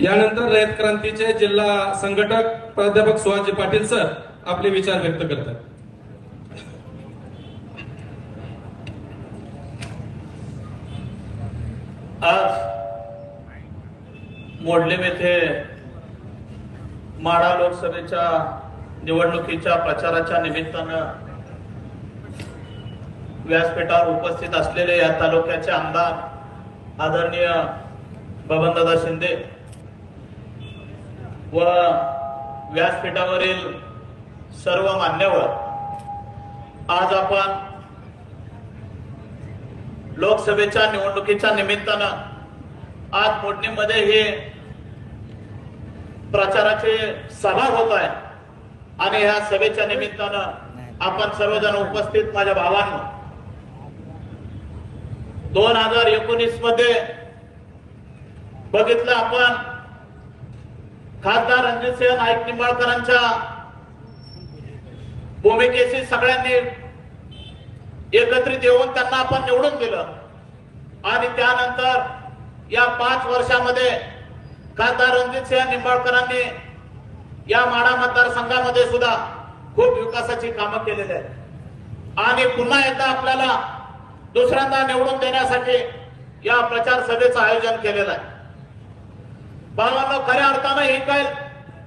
यानंतर रयत क्रांतीचे जिल्हा संघटक प्राध्यापक सुहाजी पाटील सर आपले विचार व्यक्त करतात. आज मोडलेम येथे माढा लोकसभेच्या निवडणुकीच्या प्रचाराच्या निमित्तानं व्यासपीठावर उपस्थित असलेले या तालुक्याचे आमदार आदरणीय बबनदादा शिंदे व व्यासपीठावरील सर्व मान्यवर आज आपण लोकसभेच्या निवडणुकीच्या निमित्तानं आज मोडणीमध्ये हे प्रचाराचे सभा होत आहे. आणि ह्या सभेच्या निमित्तानं आपण सर्वजण उपस्थित माझ्या भावांना दोन हजार एकोणीसमध्ये बघितलं आपण खासदार रणजितसिंह नाईक निंबाळकरांच्या भूमिकेशी सगळ्यांनी एकत्रित येऊन त्यांना आपण निवडून दिलं. आणि त्यानंतर या पाच वर्षामध्ये खासदार रणजितसिंह निंबाळकरांनी या माडा मतदारसंघामध्ये सुद्धा खूप विकासाची कामं केलेली आहेत. आणि पुन्हा एकदा आपल्याला दुसऱ्यांदा निवडून देण्यासाठी या प्रचार सभेचं आयोजन केलेलं आहे. बाबांना खऱ्या अर्थानं ही काय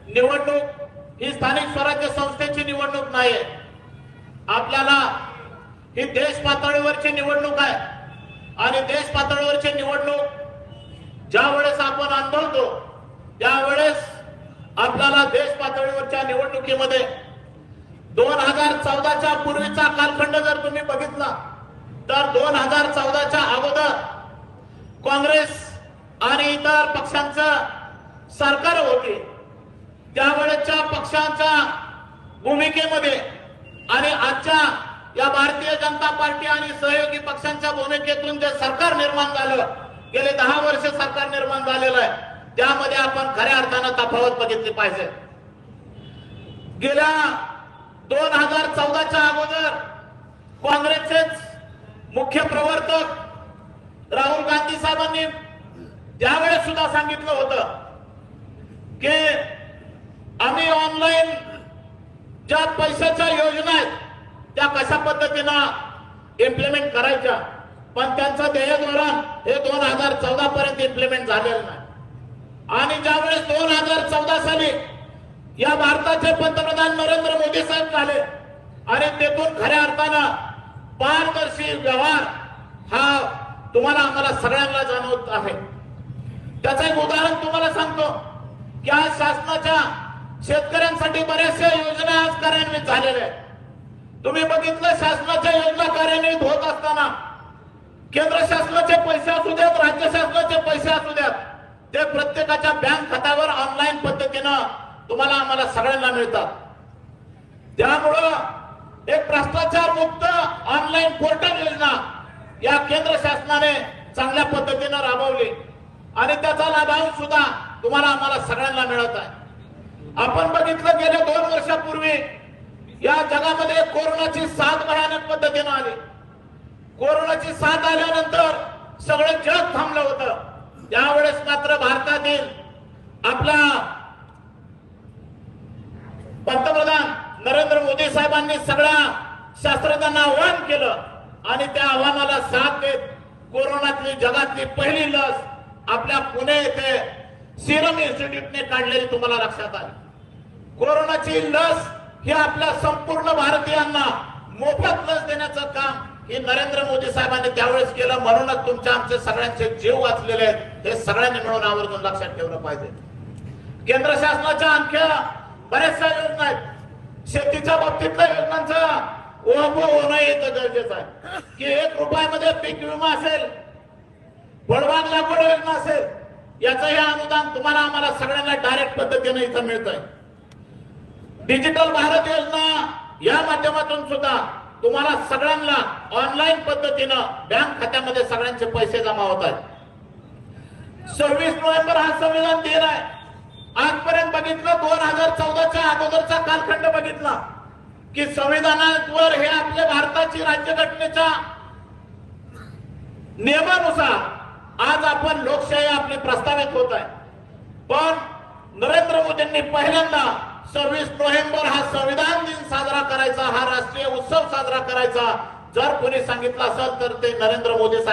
निवडणूक ही स्थानिक स्वराज्य संस्थेची निवडणूक नाही आपल्याला ही देश पातळीवरची निवडणूक आहे. आणि देश पातळीवरची निवडणूक ज्या वेळेस आपण अनुभवतो त्यावेळेस आपल्याला देश पातळीवरच्या निवडणुकीमध्ये दोन हजार चौदाच्या पूर्वीचा कालखंड जर तुम्ही बघितला तर दोन हजार चौदाच्या अगोदर काँग्रेस आणि इतर पक्षांचं सरकार होते. त्यावेळेच्या पक्षांच्या भूमिकेमध्ये आणि आजच्या या भारतीय जनता पार्टी आणि सहयोगी पक्षांच्या भूमिकेतून जे सरकार निर्माण झालं गेले दहा वर्ष सरकार निर्माण झालेलं आहे. त्यामध्ये आपण खऱ्या अर्थानं तफावत बघितली पाहिजे. गेल्या दोन हजार चौदाच्या अगोदर काँग्रेसचे मुख्य प्रवर्तक राहुल गांधी साहेबांनी त्यावेळेस सुद्धा सांगितलं होतं की आम्ही ऑनलाईन ज्या पैशाच्या योजना आहेत त्या कशा पद्धतीनं इम्प्लिमेंट करायच्या? पण त्यांचं ध्येय धोरण हे दोन हजार चौदा पर्यंत इम्प्लिमेंट झालेलं नाही. आणि ज्यावेळेस दोन हजार चौदा साली या भारताचे पंतप्रधान नरेंद्र मोदी साहेब झाले आणि तेथून खऱ्या अर्थानं पारदर्शी व्यवहार हा तुम्हाला आम्हाला सगळ्यांना जाणवत आहे. त्याचं एक उदाहरण तुम्हाला सांगतो. की आज शासनाच्या शेतकऱ्यांसाठी बऱ्याचशा योजना आज कार्यान्वित झालेल्या आहेत. तुम्ही बघितलं शासनाच्या योजना कार्यान्वित होत असताना केंद्र शासनाचे पैसे असू द्यात राज्य शासनाचे पैसे असू द्यात ते प्रत्येकाच्या बँक खात्यावर ऑनलाईन पद्धतीनं तुम्हाला आम्हाला सगळ्यांना मिळतात. त्यामुळं एक भ्रष्टाचार मुक्त ऑनलाईन पोर्टल योजना या केंद्र शासनाने चांगल्या पद्धतीनं राबवली. आणि त्याचा लाभांश सुद्धा तुम्हाला आम्हाला सगळ्यांना मिळत आहे. आपण बघितलं गेल्या दोन वर्षापूर्वी या जगामध्ये कोरोनाची साथ भयानक पद्धतीनं आली. कोरोनाची साथ आल्यानंतर सगळं जग थांबलं होतं. त्यावेळेस मात्र भारतातील आपला पंतप्रधान नरेंद्र मोदी साहेबांनी सगळ्या शास्त्रज्ञांना आव्हान केलं आणि त्या आव्हानाला साथ देत कोरोनातली जगातली पहिली लस आपल्या पुणे येथे सिरम इन्स्टिट्यूटने काढलेली तुम्हाला लक्षात आली. कोरोनाची लस ही आपल्या संपूर्ण भारतीयांना मोफत लस देण्याचं काम हे नरेंद्र मोदी साहेबांनी त्यावेळेस केलं. म्हणूनच तुमच्या आमचे सगळ्यांचे जीव वाचलेले आहेत. हे सगळ्यांनी मिळून आवर्जून लक्षात ठेवलं पाहिजे. केंद्र शासनाच्या आणखी बऱ्याचशा योजना आहेत. शेतीच्या बाबतीतल्या योजनांचा ओळख होणं येतं गरजेचं आहे. की एक रुपयामध्ये पीक विमा असेल फळबाग लागवड योजना असेल याचं हे अनुदान तुम्हाला आम्हाला सगळ्यांना डायरेक्ट पद्धतीने इथं मिळत आहे डिजिटल भारत योजना या माध्यमातून सुद्धा तुम्हाला सगळ्यांना ऑनलाईन पद्धतीनं बँक खात्यामध्ये सगळ्यांचे पैसे जमा होत आहेत. सव्वीस नोव्हेंबर हा संविधान दिन आहे. आजपर्यंत बघितलं दोन हजार चौदाच्या अगोदरचा कालखंड बघितला की संविधानावर हे आपल्या भारताची राज्यघटनेच्या नियमानुसार आज आपण लोकशाही आपली प्रस्तावित होत आहे. पण नरेंद्र मोदींनी पहिल्यांदा सव्वीस नोव्हेंबर हा संविधान दिन साजरा करायचा हा राष्ट्रीय उत्सव साजरा करायचा. जर कोणी सांगितलं असेल तर ते नरेंद्र मोदी साहेब